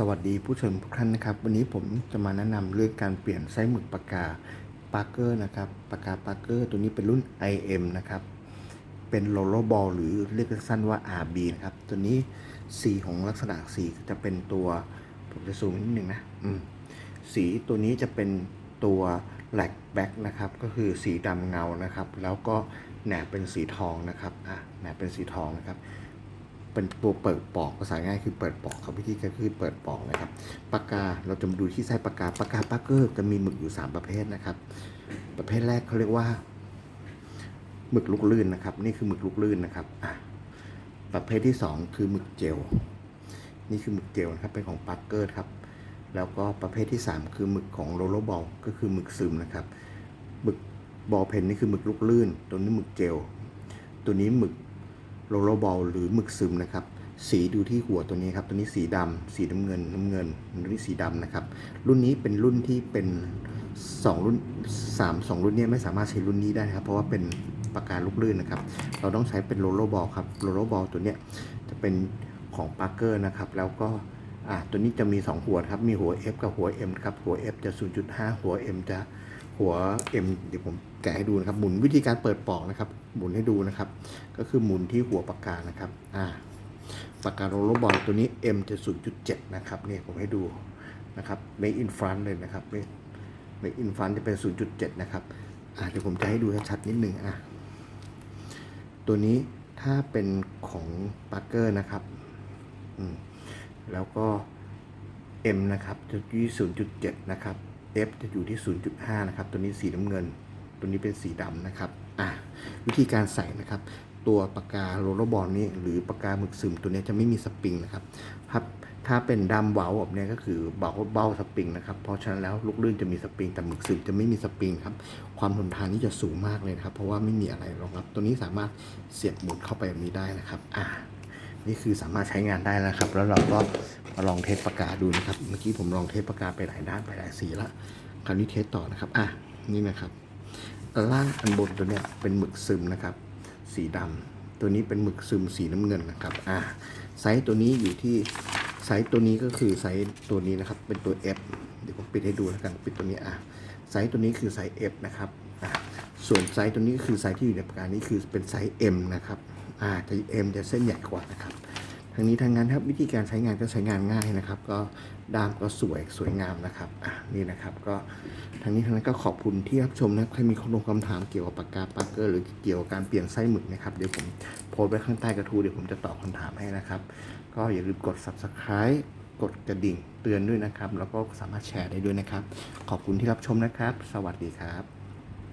สวัสดีผู้ชมทุกท่านนะครับ วันนี้ผมจะมาแนะนำเรื่องการเปลี่ยนไส้หมึกปากกาปาร์เกอร์นะครับปากกาปาร์เกอร์ตัวนี้เป็นรุ่น IM นะครับ เป็นโลโลบอลหรือเรียกสั้นว่า RB นะครับ ตัวนี้สีของลักษณะสีจะเป็นตัวผมจะซูมนิดนึงนะอืมสีตัวนี้จะเป็นตัวแลกแบ็กนะครับ ก็คือสีดำเงานะครับ แล้วก็แหนบเป็นสีทองนะครับอะแหนบเป็นสีทองนะครับ เป็นตัวเปิดปอกภาษาง่ายคือเปิดปอกครับวิธีการคือเปิดปอกนะครับปากกาเราจะมาดูที่ไส้ปากกาปากกาปาร์เกอร์จะมีหมึกอยู่ 3 ประเภทนะครับ ประเภทแรกเขาเรียกว่าหมึกลูกลื่นนะครับ นี่คือหมึกลูกลื่นนะครับอะประเภทที่ 2 คือหมึกเจลนี่คือหมึกเจลนะครับเป็นของปาร์เกอร์ครับแล้วก็ประเภทที่ 3 คือหมึกของโรลลบอลก็คือหมึกซึมนะครับหมึกบอลเพนนี่คือหมึกลูกลื่น ตัวนี้หมึกเจล ตัวนี้หมึก โรลลบอลหรือหมึกซึมนะครับ สีดูที่หัวตัวนี้ครับ ตัวนี้สีดำสีน้ำเงินน้ำเงินตัวนี้สีดำนะครับ รุ่นนี้เป็นรุ่นที่เป็น2รุ่น3 2 รุ่นนี้ไม่สามารถใช้รุ่นนี้ได้ครับ เพราะว่าเป็นปากกาลูกลื่นนะครับ เราต้องใช้เป็นโรลลบอลครับโรลลบอลตัวเนี้ยจะเป็นของปาร์เกอร์นะครับ แล้วก็อ่าตัวนี้จะมี 2 หัวครับ มีหัว F กับหัว M ครับ หัว F จะ 0.5 หัว M จะ หัว M เดี๋ยวผมแกะให้ดูนะครับ หมุนวิธีการเปิดปอกนะครับ หมุนให้ดูนะครับ ก็คือหมุนที่หัวปากกานะครับ อ่าปากกาโรลบอลตัวนี้ M จะ0.7 นะครับ เนี่ยผมให้ดูนะครับ Make in front เลยนะครับ Make Make in front จะเป็น 0.7 นะครับ อ่าเดี๋ยวผมจะให้ดูชัดๆนิดนึงอะ ตัวนี้ถ้าเป็นของปาร์เกอร์นะครับ อืม แล้วก็ M นะครับจะยี่0.7 นะครับ F จะอยู่ที่ 0.5 นะครับ ตัวนี้สีน้ำเงิน ตัวนี้เป็นสีดำนะครับ อะ วิธีการใส่นะครับ ตัวปากกาโรลบอลนี้หรือปากกาหมึกซึมตัวนี้จะไม่มีสปริงนะครับถ้าถ้าเป็นดำเบาแบบนี้ก็คือเบาเบาสปริงนะครับ เพราะฉะนั้นแล้วลูกลื่นจะมีสปริงแต่หมึกซึมจะไม่มีสปริงครับ ความทนทานนี่จะสูงมากเลยนะครับ เพราะว่าไม่มีอะไรรองรับ ตัวนี้สามารถเสียบหมุนเข้าไปแบบนี้ได้นะครับ อ่า นี่คือสามารถใช้งานได้แล้วครับ แล้วเราก็ มาลองเทสปากกาดูนะครับ เมื่อกี้ผมลองเทสปากกาไปหลายด้านไปหลายสีละคราวนี้เทสต่อนะครับ อะ นี่นะครับ ล่างอันบนตัวเนี้ยเป็นหมึกซึมนะครับ สีดำตัวนี้เป็นหมึกซึมสีน้ำเงินนะครับ อ่าไซส์ตัวนี้อยู่ที่ ไซส์ตัวนี้ก็คือไซส์ตัวนี้นะครับ เป็นตัว F เดี๋ยวผมปิดให้ดูแล้วกัน ปิดตัวนี้ อะ ไซส์ตัวนี้คือไซส์ F นะครับ อ่าส่วนไซส์ตัวนี้ก็คือไซส์ที่อยู่ในปากกานี้คือเป็นไซส์ M นะครับ อ่าจะ M จะเส้นใหญ่กว่านะครับ ทั้งนี้ทั้งนั้นครับวิธีการใช้งานก็ใช้งานง่ายนะครับ ก็ด้ามก็สวยสวยงามนะครับอะนี่นะครับ ก็ทั้งนี้ทั้งนั้นก็ขอบคุณที่รับชมนะครับใครมีคนลงคำถามเกี่ยวกับปากกาปาร์เกอร์หรือเกี่ยวกับการเปลี่ยนไส้หมึกนะครับเดี๋ยวผมโพสต์ไว้ข้างใต้กระทู้เดี๋ยวผมจะตอบคำถามให้นะครับ ก็อย่าลืมกด subscribe กดกระดิ่งเตือนด้วยนะครับ แล้วก็สามารถแชร์ได้ด้วยนะครับ ขอบคุณที่รับชมนะครับ สวัสดีครับ